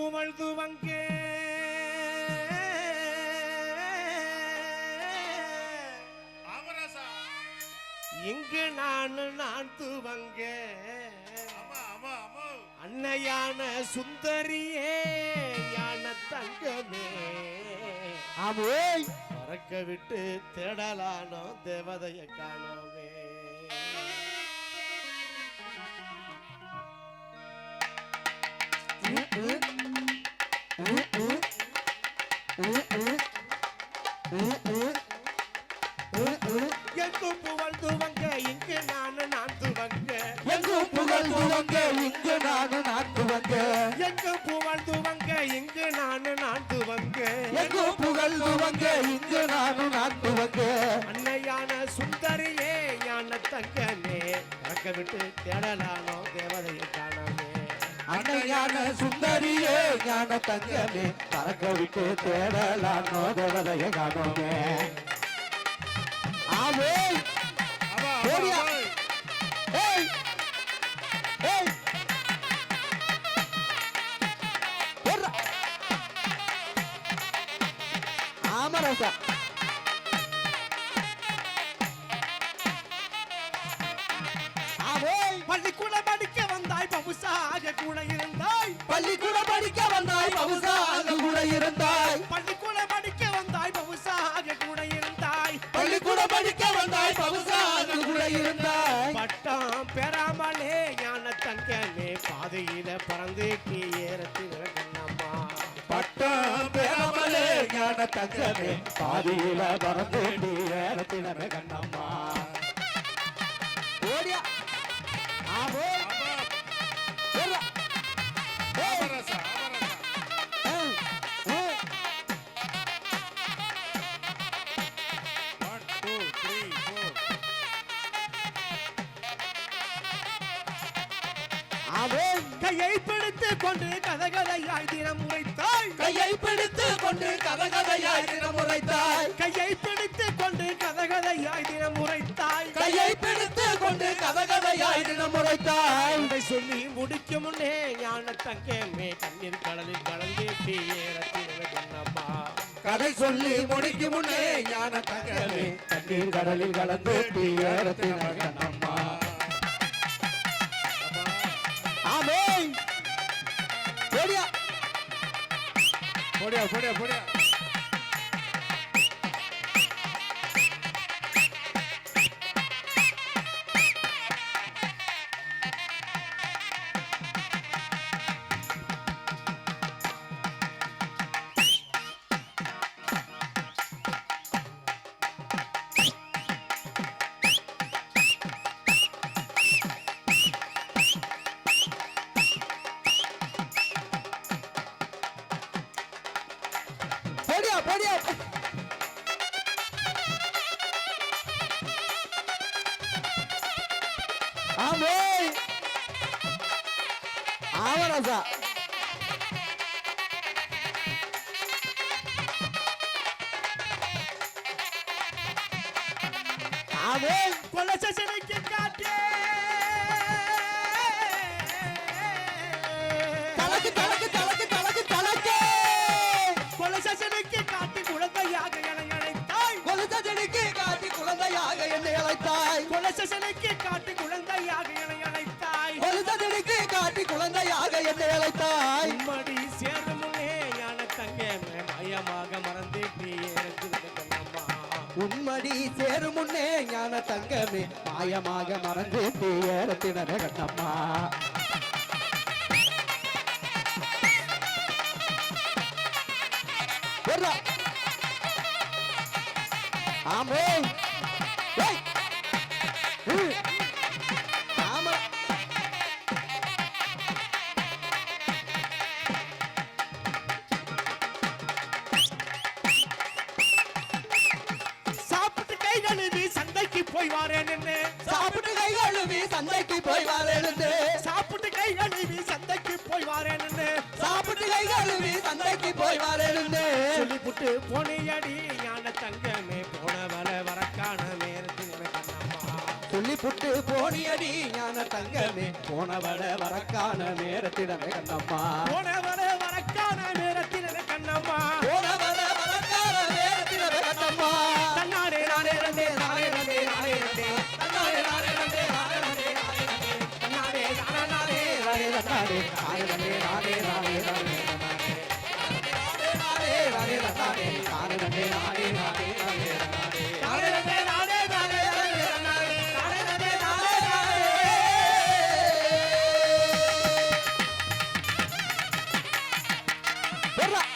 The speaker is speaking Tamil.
புகழ்ந்து வங்கே ஆமராசா. இங்கு நான் நான் துவங்க. அன்னையான சுந்தரியே யான தங்கமே. ஆமே. மறக்க விட்டு தேடலானோ தேவதைய காணோமே. எங்கும் புகழ் துவங்க இங்கு நான் நான் துவங்க எங்கும் புகழ் துவங்க இங்கு நானு நான் துவங்க எங்கும் புகழ் துவங்க இங்கு நான் நான் துவங்க எங்கும் புகழ் துவங்க இங்கு நானு நான் துவங்க அன்னையான சுந்தரியே ஞான தங்கமே. மறக்க விட்டு தேடலானோ தேவதையை அன்னையான சுந்தரியே ஞான தங்கமே பறக்க விட்டு தேடலாம் நோதவதைய காணோமே. ஆவே ஆமா போடியா. ஏய்! ஏய்! போடுறா. ஆமரசா ஆவே பள்ளிக்கூட படிக்க பவுசாக கூட இருந்தாய். பள்ளிக்கூட படிக்க வந்தாய் பவுசாக கூட இருந்தாய். பள்ளிக்கூட படிக்க வந்தாய் பவுசாக கூட இருந்தாய். பள்ளிக்கூட படிக்க வந்தாய் பவுசாக கூட இருந்தாய். பட்டம் பெறாமலே ஞான தங்கமே பாதையில பறந்து நீ ஏறத்தில் கண்ணம்மா பட்டம் பெறாமலே ஞான தங்கமே பாதியில பறந்து நீ ஏறத்தினமே கண்ணம்மா ஓடியா. ஆவோ ஆவோ கையை பிடித்து கொண்டு கதகதையாய் தினம் உரைத்தாய் கையை பிடித்து கொண்டு கதகதையாய் தினம் உரைத்தாய் கையை பிடித்து கொண்டு கதகதையாய் தினம் உரைத்தாய் கையை பிடித்து கொண்டு கதகதையாய் தினம் உரைத்தாய் இதை சொல்லி முடிக்கும் முன்னே ஞான தங்கமே கண்ணீர் கடலில் கலந்து கண்ணம்மா கதை சொல்லி முடிக்கும் முன்னே ஞான தங்கமே தண்ணீர் கடலில் கலந்து கண்ணம்மா ஆமே போடியா. போடியா போடியா போடியா. போடியா. ஆமே. ஆவராசா ஆமே. கொலை சசனைக்கு அழைத்தாய் கொலை சசனைக்கு காட்டி குழந்தையாக என அழைத்தாய் கொலுத்த செடிக்கு காட்டி குழந்தையாக என்னை அழைத்தாய் உம்மடி சேரும் முன்னே ஞான தங்கமே மயமாக மறந்து நீ ஏறத்தில் கண்ணம்மா உன்மடி சேரும் முன்னே ஞான தங்கமே மாயமாக மறந்து தீயரத்தினமே கண்ணம்மா. ஆமே போய் சாப்பிட்டு கை கழுவி சந்தைக்கு போய் வரேன்னு சாப்பிட்டு கை கழுவி சந்தைக்கு போய் வாரேன் என்ன சாப்பிட்டு கை கழுவி சந்தைக்கு போய் வரேன்னு சொல்லிப்புட்டு போனியடி ஞான புட்டு போனியடி ஞான தங்கமே. போனவட வரக்கான நேரத்திடமே கண்ணம்மா. போனவட வரக்கான நேரத்திடமே கண்ணம்மா. போனவட வரக்கான நேரத்திடமே கண்ணம்மா. தன்னாரே நானே ரந்தே நானே ரந்தே நானே ரந்தே தன்னாரே நானே ரந்தே நானே ரந்தே நானே ரந்தே தன்னாரே நானே நானே நானே ரந்தாரே நானே ரந்தே நானே நானே ரந்தே நானே நானே நானே ரந்தாரே ¡Perra!